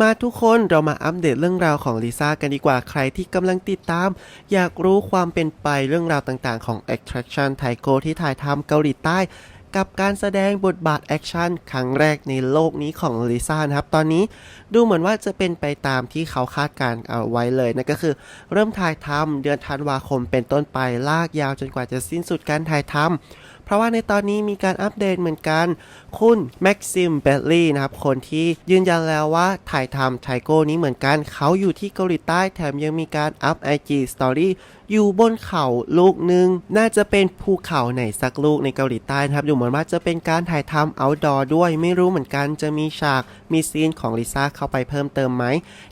มาทุกคนเรามาอัปเดตเรื่องราวของลิซ่ากันดีกว่าใครที่กำลังติดตาม อยากรู้ความเป็นไปเรื่องราวต่างๆ ของ Attraction t a i k o ที่ถ่ายทำเกาหลีใต้ กับการแสดงบทบาทแอคชั่นครั้งแรกในโลกนี้ของลิซ่านะครับ ตอนนี้ดูเหมือนว่าจะเป็นไปตามที่เขาคาดการณ์เอาไว้เลยนั่นก็คือ เริ่มถ่ายทำเดือนธันวาคมเป็นต้นไปลากยาวจนกว่าจะสิ้นสุดการถ่ายทำ เพราะว่าในตอนนี้มีการอัปเดตเหมือนกัน คุณแม็กซิมเบลลี่นะครับ คนที่ยืนยันแล้วว่าถ่ายทำไทโก้นี้เหมือนกัน เขาอยู่ที่เกาหลีใต้แถมยังมีการอัพ IG Story อยู่บนเขาลูกหนึ่งน่าจะเป็นภูเขาไหนสักลูกในเกาหลีใต้นะครับดูเหมือนว่าจะเป็นการถ่ายทำ outdoor ด้วย ไม่รู้เหมือนกันจะมีฉากมีซีนของลิซ่าเข้าไปเพิ่มเติมไหม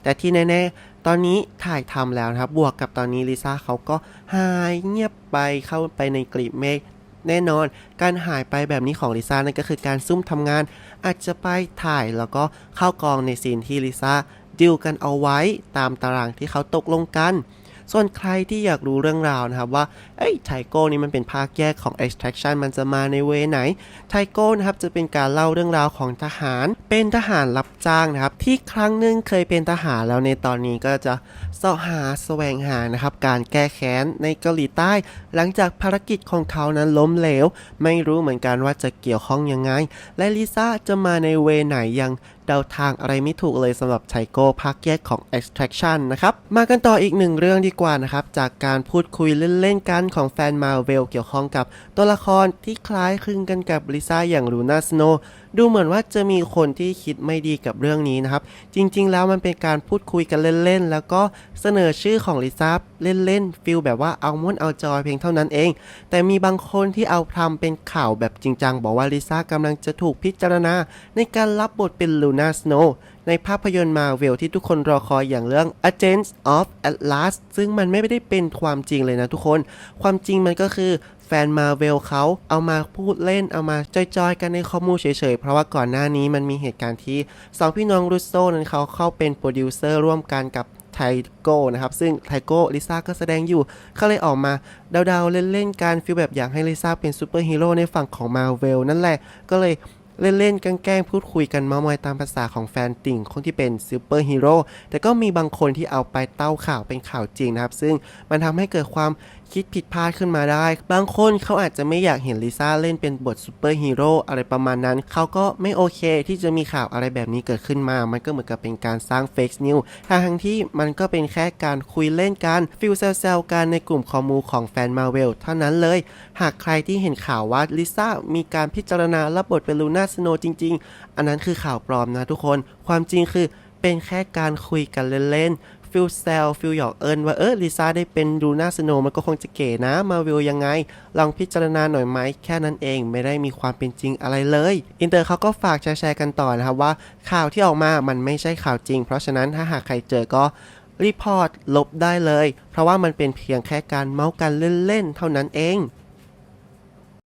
แต่ที่แน่ๆ ตอนนี้ถ่ายทำแล้วนะครับ บวกกับตอนนี้ลิซ่าเขาก็หายเงียบไปเข้าไปในกลีบเมฆ แน่นอน การหายไปแบบนี้ของลิซ่านั่นก็คือการซุ่มทำงาน อาจจะไปถ่ายแล้วก็เข้ากองในซีนที่ลิซ่าดิวกันเอาไว้ตามตารางที่เขาตกลงกัน ส่วนใครที่อยากรู้เรื่องราวนะครับว่าเอ้ไทโก้นี่มันเป็นภาคแยกของ extraction มันจะมาในเวไหนไทโก้นะครับจะเป็นการเล่าเรื่องราวของทหาร เป็นทหารรับจ้างนะครับ ที่ครั้งหนึ่งเคยเป็นทหารแล้วในตอนนี้ก็จะเสาะหาแสวงหานะครับ การแก้แค้นในเกาหลีใต้ หลังจากภารกิจของเขานั้นล้มเหลว ไม่รู้เหมือนกันว่าจะเกี่ยวข้องยังไง และลิซ่าจะมาในเวไหนยัง เดาทางอะไรไม่ถูกเลยสำหรับไชโก้ภาคแยกของ extraction นะครับ มากันต่ออีกหนึ่งเรื่องดีกว่านะครับ จากการพูดคุยเล่นๆกันของแฟนมาเวลเกี่ยวข้องกับตัวละครที่คล้ายคลึงกันกับลิซ่าอย่างลูน่าสโน ดูเหมือนว่าจะมีคนที่คิดไม่ดีกับเรื่องนี้นะครับ จริง ๆ แล้วมันเป็นการพูดคุยกันเล่น ๆ แล้วก็เสนอชื่อของลิซ่าเล่น ๆ ฟิลแบบว่าเอาม้วนเอาจอยเพียงเท่านั้นเอง แต่มีบางคนที่เอาทำเป็นข่าวแบบจริงจังบอกว่าลิซ่ากำลังจะถูกพิจารณาในการรับบทเป็นลูน่าสโนว ในภาพยนตร์มาเวลที่ทุกคนรอคอยอย่างเรื่อง Agents of Atlas ซึ่งมันไม่ได้เป็นความจริงเลยนะทุกคน ความจริงมันก็คือแฟนมาเวลเขาเอามาพูดเล่นเอามาจอยๆ กันในข้อมูลเฉยๆ เพราะว่าก่อนหน้านี้มันมีเหตุการณ์ที่สองพี่น้องรุสโซนั้นเขาเข้าเป็นโปรดิวเซอร์ร่วมกันกับไทโก้นะครับ ซึ่งไทโก้ลิซ่าก็แสดงอยู่เขาเลยออกมาเดาๆ เล่นๆกันฟีลแบบอยากให้ลิซ่าเป็นซูเปอร์ฮีโร่ในฝั่งของมาเวลนั่นแหละก็เลย เล่นๆ แกล้งพูดคุยกันเมามอยตามภาษาของแฟนติ่งคนที่เป็นซูเปอร์ฮีโร่แต่ก็มีบางคนที่เอาไปเต้าข่าวเป็นข่าวจริงนะครับ ซึ่งมันทำให้เกิดความ คิดผิดพลาดขึ้นมาได้ บางคนเขาอาจจะไม่อยากเห็นลิซ่าเล่นเป็นบทซูเปอร์ฮีโร่อะไรประมาณนั้น เขาก็ไม่โอเคที่จะมีข่าวอะไรแบบนี้เกิดขึ้นมา มันก็เหมือนกับเป็นการสร้างเฟกซ์นิวทั้งที่มันก็เป็นแค่การคุยเล่นกันฟิลเซลๆกันในกลุ่มคอมมูของแฟนมาเวลเท่านั้นเลย หากใครที่เห็นข่าวว่าลิซ่ามีการพิจารณารับบทเป็นลูน่าสโนจริง ๆ อันนั้นคือข่าวปลอมนะทุกคน ความจริงคือเป็นแค่การคุยกันเล่นๆ ฟิลเซลฟิลหยอกเอิญว่าเออลิซ่าได้เป็นลูน่าสโนมันก็คงจะเก๋นะมาวิลยังไง ลองพิจารณาหน่อยไหมแค่นั้นเองไม่ได้มีความเป็นจริงอะไรเลยอินเตอร์เขาก็ฝากแชร์กันต่อนะครับว่าข่าวที่ออกมามันไม่ใช่ข่าวจริง เพราะฉะนั้นถ้าหากใครเจอก็รีพอร์ตลบได้เลย เพราะว่ามันเป็นเพียงแค่การเมาส์กันเล่นๆเท่านั้นเอง